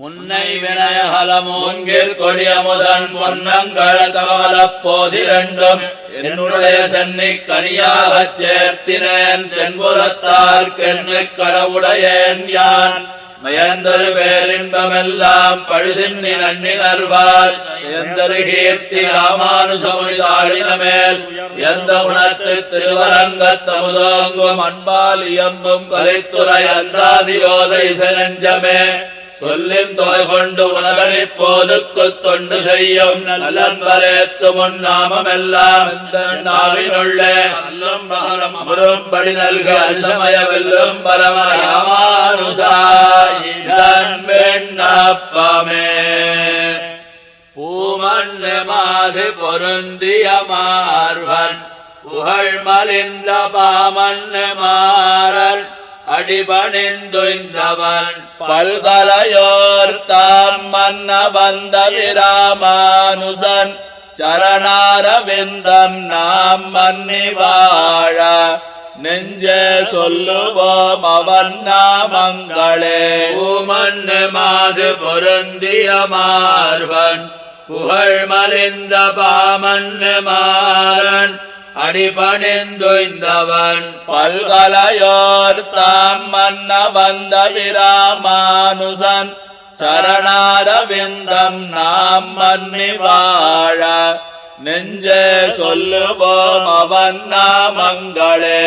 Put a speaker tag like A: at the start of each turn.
A: முன்னை வினயகலமூங்கில் கொடிய முதன் பொன்னங்கள் கமலப் போதிரண்டும். என்னுடைய சென்னை கனியாகச் சேர்த்தினேன். தென்புலத்தார்க்கென்னு கடவுடையேன் யான். மயந்தரு பேரின்பமெல்லாம் பழுதின்னி நன்னினர்வால் எந்தரு கீர்த்தி ராமானுசமுதாழின மேல் எந்த உணத்து திருவரங்கத்தமுதோங்கும் அன்பால் இயம்பும் கலைத்துறை அன்றாதியோதை செனஞ்சமே சொல்லிந்தோய் கொண்டு உணவனை போதுக்கு தொண்டு செய்யும் நல்லன்பரேத்து முன் நாமமெல்லாம் இந்த நாவினுள்ளே அல்லும் பகலும் அமரும்படி நல்க அசமய வெல்லும் பரமயாமானுசாயின் வெண்ணப்பமே. பூமண்ணு மாது பொருந்திய மார்வன் புகழ் மலிந்த பாமண்ணு மாறன். அடிபணிந்துய்ந்தவன் பல்கலையோர் தாம் மன்ன வந்த விராமானுசன் சரணாரவிந்தம் நாம் மன்னி வாழ. நெஞ்சே சொல்லுவோம் அவன் நாமங்களே. பூமண்ணு மாது பொருந்திய மார்வன் புகழ் மலிந்த பாமண்ணு மாறன் அடிபணிந்துய்ந்தவன். பல்கலையோர் தாம் மன்ன வந்த விராமானுசன். சரணாரவிந்தம் நாம் மன்னி வாழ. நெஞ்சே சொல்லுவோம் அவன் நாமங்களே.